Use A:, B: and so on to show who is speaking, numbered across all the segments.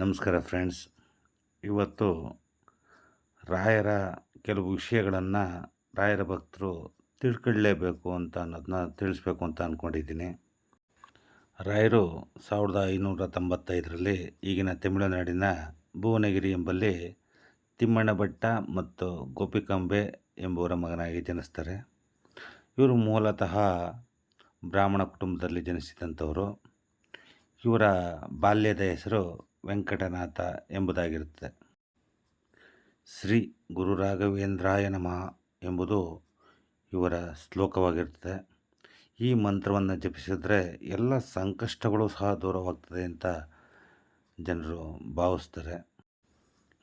A: ನಮಸ್ಕಾರ ಫ್ರೆಂಡ್ಸ್. ಇವತ್ತು ರಾಯರ ಕೆಲವು ವಿಷಯಗಳನ್ನು ರಾಯರ ಭಕ್ತರು ತಿಳ್ಕೊಳ್ಳೇಬೇಕು ಅಂತ ಅನ್ನೋದನ್ನ ತಿಳಿಸ್ಬೇಕು ಅಂತ ಅಂದ್ಕೊಂಡಿದ್ದೀನಿ ರಾಯರು ಸಾವಿರದ ಐನೂರ ತೊಂಬತ್ತೈದರಲ್ಲಿ ಈಗಿನ ತಮಿಳುನಾಡಿನ ಭುವನಗಿರಿ ಎಂಬಲ್ಲಿ ತಿಮ್ಮಣ್ಣ ಭಟ್ಟ ಮತ್ತು ಗೋಪಿಕಾಂಬೆ ಎಂಬುವರ ಮಗನಾಗಿ ಜನಿಸ್ತಾರೆ. ಇವರು ಮೂಲತಃ ಬ್ರಾಹ್ಮಣ ಕುಟುಂಬದಲ್ಲಿ ಜನಿಸಿದಂಥವರು. ಇವರ ಬಾಲ್ಯದ ಹೆಸರು ವೆಂಕಟನಾಥ ಎಂಬುದಾಗಿರುತ್ತದೆ. ಶ್ರೀ ಗುರು ರಾಘವೇಂದ್ರಾಯ ನಮಃ ಎಂಬುದು ಇವರ ಶ್ಲೋಕವಾಗಿರ್ತದೆ ಈ ಮಂತ್ರವನ್ನು ಜಪಿಸಿದರೆ ಎಲ್ಲ ಸಂಕಷ್ಟಗಳು ಸಹ ದೂರವಾಗ್ತದೆ ಅಂತ ಜನರು ಭಾವಿಸ್ತಾರೆ.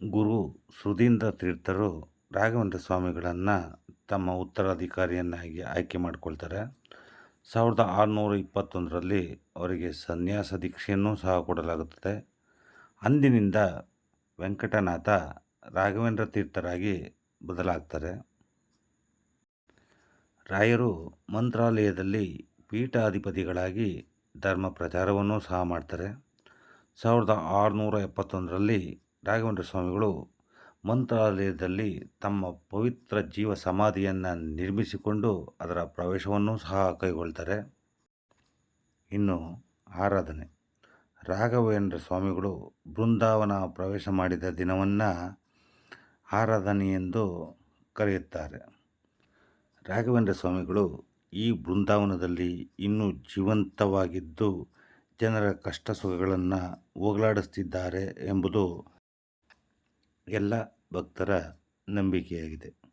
A: ಗುರು ಸುಧೀಂದ್ರ ತೀರ್ಥರು ರಾಘವೇಂದ್ರ ಸ್ವಾಮಿಗಳನ್ನು ತಮ್ಮ ಉತ್ತರಾಧಿಕಾರಿಯನ್ನಾಗಿ ಆಯ್ಕೆ ಮಾಡಿಕೊಳ್ತಾರೆ. ಸಾವಿರದ ಆರುನೂರ ಇಪ್ಪತ್ತೊಂದರಲ್ಲಿ ಅವರಿಗೆ ಸನ್ಯಾಸ ದೀಕ್ಷೆಯನ್ನು ಸಹ ಕೊಡಲಾಗುತ್ತದೆ. ಅಂದಿನಿಂದ ವೆಂಕಟನಾಥ ರಾಘವೇಂದ್ರ ತೀರ್ಥರಾಗಿ ಬದಲಾಗ್ತಾರೆ. ರಾಯರು ಮಂತ್ರಾಲಯದಲ್ಲಿ ಪೀಠಾಧಿಪತಿಗಳಾಗಿ ಧರ್ಮ ಪ್ರಚಾರವನ್ನು ಸಹ ಮಾಡ್ತಾರೆ. ಸಾವಿರದ ಆರುನೂರ ಎಪ್ಪತ್ತೊಂದರಲ್ಲಿ ರಾಘವೇಂದ್ರ ಸ್ವಾಮಿಗಳು ಮಂತ್ರಾಲಯದಲ್ಲಿ ತಮ್ಮ ಪವಿತ್ರ ಜೀವ ಸಮಾಧಿಯನ್ನು ನಿರ್ಮಿಸಿಕೊಂಡು ಅದರ ಪ್ರವೇಶವನ್ನು ಸಹ ಕೈಗೊಳ್ತಾರೆ. ಇನ್ನು ಆರಾಧನೆ. ರಾಘವೇಂದ್ರ ಸ್ವಾಮಿಗಳು ಬೃಂದಾವನ ಪ್ರವೇಶ ಮಾಡಿದ ದಿನವನ್ನು ಆರಾಧನೆ ಎಂದು ಕರೆಯುತ್ತಾರೆ. ರಾಘವೇಂದ್ರ ಸ್ವಾಮಿಗಳು ಈ ಬೃಂದಾವನದಲ್ಲಿ ಇನ್ನೂ ಜೀವಂತವಾಗಿದ್ದು ಜನರ ಕಷ್ಟ ಸುಖಗಳನ್ನು ಹೋಗಲಾಡಿಸ್ತಿದ್ದಾರೆ ಎಂಬುದು ಎಲ್ಲ ಭಕ್ತರ ನಂಬಿಕೆಯಾಗಿದೆ.